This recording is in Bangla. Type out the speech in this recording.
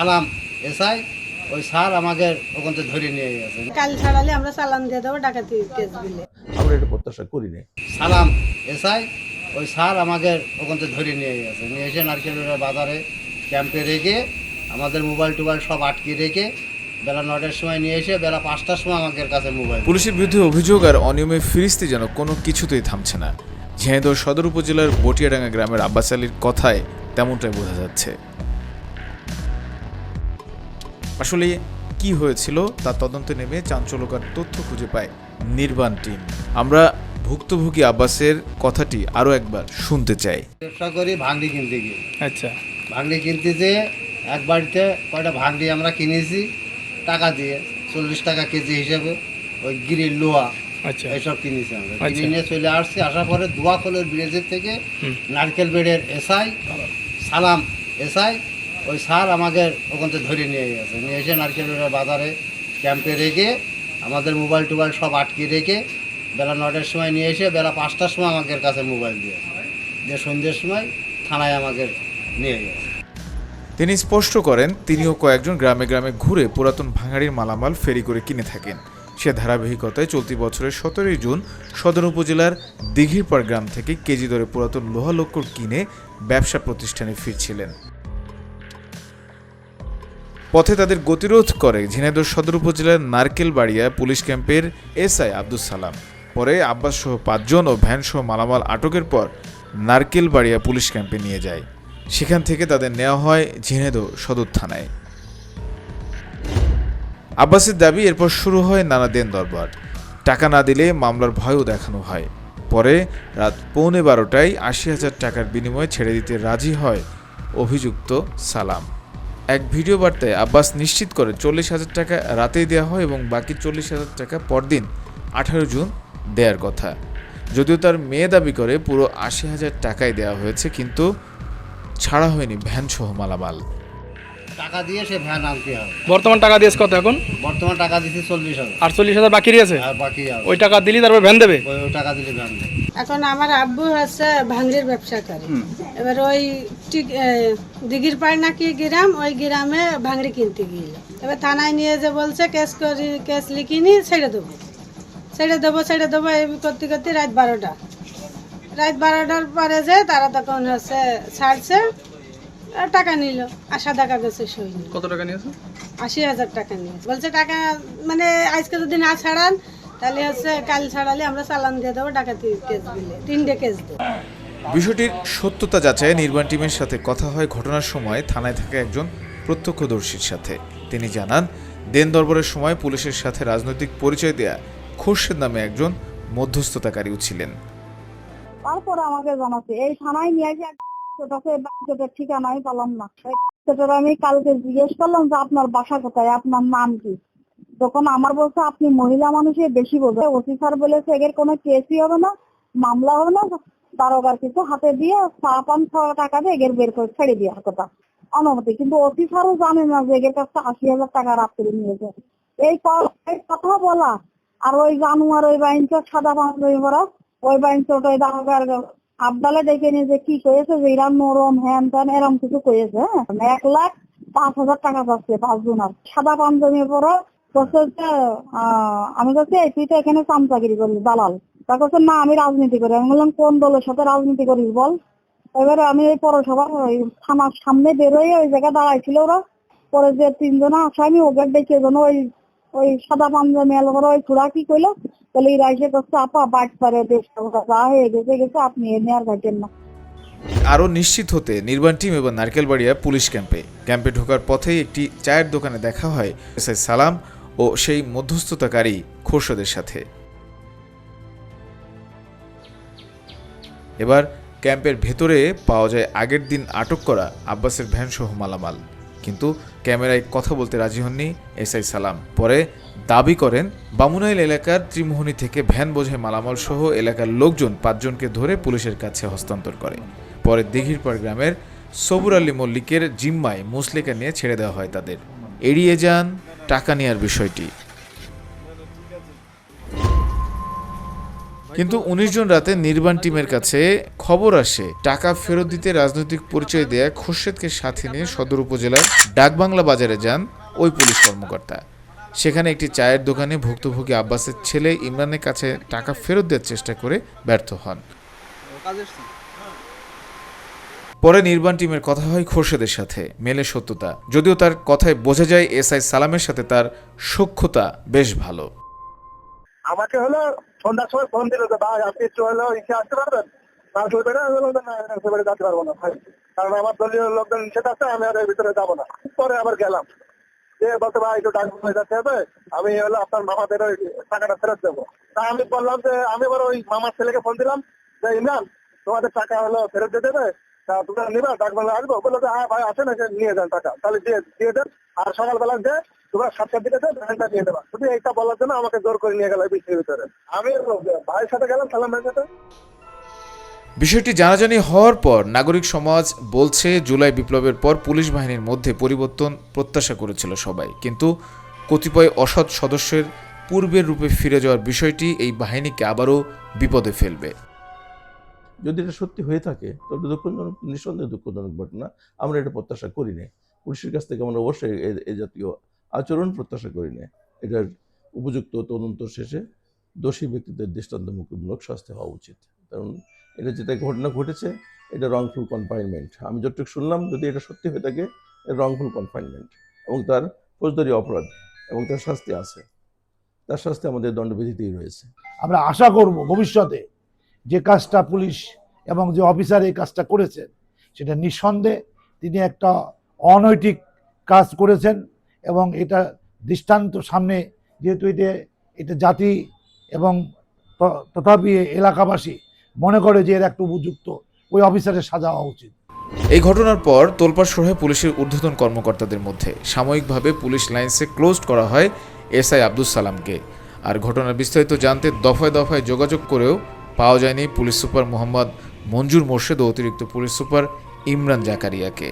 সালাম এসআই ওই স্যার আমাকে ওখান থেকে ধরে নিয়ে গেছে। কাল ছাড়ালে আমরা চালান দিয়ে দেবো ডাকাতি কেস দিলে। আমরা এটা প্রত্যাশা করিনি সালাম এসআই ওই স্যার আমাকে ওখান থেকে ধরে নিয়ে গেছে। নিয়ে এসে নারকেলের বাজারে ক্যাম্পে রেখে আমাদের মোবাইল টোবাইল সব আটকে রেখে বেলা নটার সময় নিয়ে এসে বেলা পাঁচটার সময় আমাদের কাছে মোবাইল পুলিশের বিরুদ্ধে অভিযোগ আর অনিয়মে ফিরিস্তি যেন কোনো কিছুতেই থামছে না। ঝিনাইদহ সদর উপজেলার বটিয়াডাঙ্গা গ্রামের আব্বাস আলীর কথায় তেমনটাই বোঝা যাচ্ছে। আসলে কি হয়েছিল তা তদন্তে নেমে চাঞ্চল্যকর তথ্য খুঁজে পায় নির্বাণ টিম। আমরা ভুক্তভোগী আব্বাসের কথাটি আরও একবার শুনতে চাই। ব্যবসা করি ভাঙড়ি কিনতে গিয়ে। আচ্ছা। ভাঙড়ি কিনতে যেয়ে এক বাড়িতে কয়টা ভাঙড়ি আমরা কিনেছি টাকা দিয়ে চল্লিশ টাকা কেজি হিসেবে ওই গিরির লোহা আচ্ছা। এইসব কিনেছি আমরা। আচ্ছা। কিনে নিয়ে চলে আসছি আসার পরে দোয়াখোলের ব্রিজের থেকে। নারকেল বেডের এসআই সালাম এসআই ওই স্যার আমাকে ওখান থেকে ধরে নিয়ে গেছে। নিয়ে এসে নারকেল বেডের বাজারে ক্যাম্পে রেখে আমাদের মোবাইল টোবাইল সব আটকে রেখে বেলা নটার সময় নিয়ে এসে বেলা পাঁচটার সময় আমাদের কাছে মোবাইল দিয়ে দিয়ে সন্ধ্যের সময় থানায় আমাকে নিয়ে গেছে। তিনি স্পষ্ট করেন, তিনিও কয়েকজন গ্রামে গ্রামে ঘুরে পুরাতন ভাঙাড়ির মালামাল ফেরি করে কিনে থাকেন। সে ধারাবাহিকতায় চলতি বছরের সতেরোই জুন সদর উপজেলার দিঘিরপাড় গ্রাম থেকে কেজি দরে পুরাতন লোহা লক্কর কিনে ব্যবসা প্রতিষ্ঠানে ফিরছিলেন। পথে তাদের গতিরোধ করে ঝিনাইদহ সদর উপজেলার নারকেলবাড়িয়া পুলিশ ক্যাম্পের এসআই আব্দুল সালাম। পরে আব্বাস সহ পাঁচজন ও ভ্যান সহ মালামাল আটকের পর নারকেলবাড়িয়া পুলিশ ক্যাম্পে নিয়ে যায়। সেখান থেকে তাদের নেওয়া হয় ঝিনেদহ সদর থানায়। আব্বাসের দাবি, এরপর শুরু হয় নানা দেন দরবার টাকা না দিলে মামলার ভয়ও দেখানো হয়। পরে রাত পৌনে বারোটায় আশি হাজার টাকার বিনিময়ে ছেড়ে দিতে রাজি হয় অভিযুক্ত সালাম। এক ভিডিও বার্তায় আব্বাস নিশ্চিত করে চল্লিশ হাজার টাকা রাতেই দেওয়া হয় এবং বাকি চল্লিশ হাজার টাকা পরদিন আঠারো জুন দেওয়ার কথা। যদিও তার মেয়ে দাবি করে পুরো আশি হাজার টাকাই দেওয়া হয়েছে কিন্তু ছাড়া হয়নি ভ্যান সহ মালামাল। টাকা দিয়ে সে ভ্যান আনতে হবে। বর্তমান টাকা দিয়েছে কত এখন? বর্তমান টাকা দিচ্ছি চল্লিশ হাজার। আটচল্লিশ হাজার বাকি আছে আর বাকি আছে ওই টাকা দিলি তারপর ভ্যান দেবে? ওই ওই টাকা দিলে ভ্যান দেবে। এখন আমার আব্বু হচ্ছে ভাঙ্গির ব্যবসা করে এবার ওই ঠিক দিঘির পাড় নাকি গ্রাম ওই গ্রামে ভাঙড়ি কিনতে গিয়েছিল এবার থানায় নিয়ে যে বলছে কেস করি কেস লিখিনি ছেড়ে দেবো। ছেড়ে দেবো ছেড়ে দেবো এই করতে করতে রাত বারোটা। রাত বারোটার পরে যে তারা তখন হচ্ছে ছাড়ছে টাকা নিল। আশা টাকা গেছে সই কত টাকা নিয়েছে? আশি হাজার টাকা নিয়ে বলছে টাকা মানে আজকে যদি না ছাড়ান তাহলে হচ্ছে কাল ছাড়ালে আমরা চালান দিয়ে দেবো ডাকাতি কেস দিলে তিনটে কেস দেবো। বিষয়টির সত্যতা যাচাইয়ে নির্মাণ টিমের সাথে কথা হয় ঘটনার সময় থানায় থাকা একজন প্রত্যক্ষদর্শীর সাথে। তিনি জানান দেন দরবারের সময় পুলিশের সাথে রাজনৈতিক পরিচয় দেয়া খোরশেদ নামে একজন মধ্যস্থতাকারীও ছিলেন। তারপরে আমাকে জানাচ্ছে, এই থানায় নিয়ে গিয়ে সেটার ঠিকানা আমি না। সেটার আমি কালকে জিজ্ঞেস করলাম যে, আপনার বাসা কোথায়? আপনার নাম কি? তখন আমার বলছে, আপনি মহিলা মানুষে বেশি বোঝে স্যার বলেছে এর কোনো কেসই হবে না, মামলা হবে না দারোগার কিছু হাতে দিয়ে চা পান টাকা দিয়ে এগের বের করে ছেড়ে দিয়ে কথা অনুমতি, কিন্তু ওসি স্যারও জানে না যে এগের কাছে আশি হাজার টাকা রাত্রে নিয়েছে। এই কথা বলা, আর ওই জানুয়ার, ওই বাইনটা সাদা পাঞ্জাবি পরা ওই বাইনটা ওই দারোগার আবদালে ডেকে নিয়ে যে কি কয়েছে যে এরা নরম, হ্যান ত্যান এরম কিছু কয়েছে হ্যাঁ? এক লাখ পাঁচ হাজার টাকা পাচ্ছে পাঁচ জনের সাদা পাঞ্জাবি পরা আমি কাছে তুই তো এখানে চামচাগিরি করলি, দালাল। তা কাছে না, আমি রাজনীতি করি। আমি বললাম, কোন দলের সাথে রাজনীতি করিস বল? এবারে আমি এই পৌরসভার ওই থানার সামনে বেরোয় ওই জায়গায় দাঁড়াইছিল ওরা। পরে যে তিনজন আসামি ওকে ডেকে যেন ওই ওই সাদা পাঞ্জাবি মেল করে ওই চূড়া কি কইলো তাহলে এই রাইসে করছে আপা বাট পারে যা হয়ে গেছে গেছে, আপনি এ নেয়ার ঘাটেন না। আরও নিশ্চিত হতে নির্বাণ টিম এবং নারকেলবাড়িয়া পুলিশ ক্যাম্পে। ক্যাম্পে ঢোকার পথেই একটি চায়ের দোকানে দেখা হয় সালাম ও সেই মধ্যস্থতাকারী খোরশদের সাথে। এবার ক্যাম্পের ভেতরে পাওয়া যায় আগের দিন আটক করা আব্বাসের ভ্যানসহ মালামাল। কিন্তু ক্যামেরায় কথা বলতে রাজি হননি এসআই সালাম। পরে দাবি করেন, বামুনাইল এলাকার ত্রিমোহনী থেকে ভ্যান বোঝাই মালামাল সহ এলাকার লোকজন পাঁচজনকে ধরে পুলিশের কাছে হস্তান্তর করে। পরে দিঘিরপাড় গ্রামের সবুর আলী মল্লিকের জিম্মায় মুসলিকা নিয়ে ছেড়ে দেওয়া হয় তাদের। এড়িয়ে যান, টাকা নেওয়ার বিষয়টি। কিন্তু উনিশ জন রাতে নির্বাণ টিমের কাছে খবর আসে, টাকা ফেরত দিতে রাজনৈতিক পরিচয় দেয়া খোরশেদকে সাথে নিয়ে সদর উপজেলার ডাকবাংলা বাজারে যান ওই পুলিশ কর্মকর্তা। সেখানে একটি চায়ের দোকানে ভুক্তভোগী আব্বাসের ছেলে ইমরানের কাছে টাকা ফেরত দেওয়ার চেষ্টা করে ব্যর্থ হন। পরে নির্বাণ টিমের কথা হয় খোরশেদের সাথে, মেলে সত্যতা। যদিও তার কথায় বোঝা যায় এসআই সালামের সাথে তার সখ্যতা বেশ ভালো। আমাকে হলো সন্ধ্যার সময় ফোন দিল যে, ভাই, আপনি হলো ইসে আসতে পারবেন? কারণ আমার দলীয় লোকজন নিষেধ আছে, আমি আর ভিতরে যাব না। পরে আবার গেলাম। যে বলতে ভাই, একটু ডাক হয়ে যাচ্ছে হবে, আমি হলো আপনার মামাদের ওই টাকাটা ফেরত দেবো। তা আমি বললাম যে, আমি এবার ওই মামার ছেলেকে ফোন দিলাম, যে, ইমরান, তোমাদের টাকা হলো ফেরত দিয়ে দেবে, তা তোমরা নিবা? ডাক বাংলা আসব। বলল যে হ্যাঁ ভাই আসেন এসে নিয়ে যান টাকা, তাহলে দিয়ে দিয়ে দেন। আর সকালবেলা যে তোমরা সাতটার দিকে ভ্যানটা নিয়ে দেবা। শুধু এইটা বলার জন্য আমাকে জোর করে নিয়ে গেল বৃষ্টির ভিতরে। আমি ভাইয়ের সাথে গেলাম সালাম ভাইয়ের সাথে। বিষয়টি জানাজানি হওয়ার পর নাগরিক সমাজ বলছে জুলাই বিপ্লবের পর পুলিশ বাহিনীর মধ্যে পরিবর্তন প্রত্যাশা করেছিল সবাই। কিন্তু কতিপয় অসৎ সদস্যের পূর্বের রূপে ফিরে যাওয়ার বিষয়টি এই বাহিনীকে আবারও বিপদে ফেলবে। যদি এটা সত্যি হয়ে থাকে তবে দুঃখজনক নিঃসন্দেহে দুঃখজনক ঘটনা। আমরা এটা প্রত্যাশা করি না পুলিশের কাছ থেকে আমরা অবশ্যই এ- এই জাতীয় আচরণ প্রত্যাশা করি না এটার উপযুক্ত তদন্ত শেষে দোষী ব্যক্তিদের দৃষ্টান্তমূলক শাস্তি হওয়া উচিত। কারণ এটা যেটা ঘটনা ঘটেছে, এটা রংফুল কনফাইনমেন্ট আমি যতটুকু শুনলাম, যদি এটা সত্যি হয়ে থাকে রংফুল কনফাইনমেন্ট এবং তার ফৌজদারি অপরাধ, এবং তার শাস্তি আছে। তার শাস্তি আমাদের দণ্ডবিধিতেই রয়েছে। আমরা আশা করব ভবিষ্যতে যে কাজটা পুলিশ এবং যে অফিসার এই কাজটা করেছেন, সেটা নিঃসন্দেহে তিনি একটা অনৈতিক কাজ করেছেন। এবং এটা দৃষ্টান্ত সামনে, যেহেতু এটা এটা জাতি এবং তথাপি এলাকাবাসী মনে করে যে এর একটা উপযুক্ত, ওই অফিসারের সাজা হওয়া উচিত। এই ঘটনার পর তোলপাড় শুরু হয় পুলিশের ঊর্ধ্বতন কর্মকর্তাদের মধ্যে সাময়িকভাবে পুলিশ লাইন্সে ক্লোজড করা হয় এসআই আব্দুল সালামকে। আর ঘটনার বিস্তারিত জানতে দফায় দফায় যোগাযোগ করেও পাওয়া যায়নি পুলিশ সুপার মোহাম্মদ মঞ্জুর মোর্শেদ ও অতিরিক্ত পুলিশ সুপার ইমরান জাকারিয়াকে।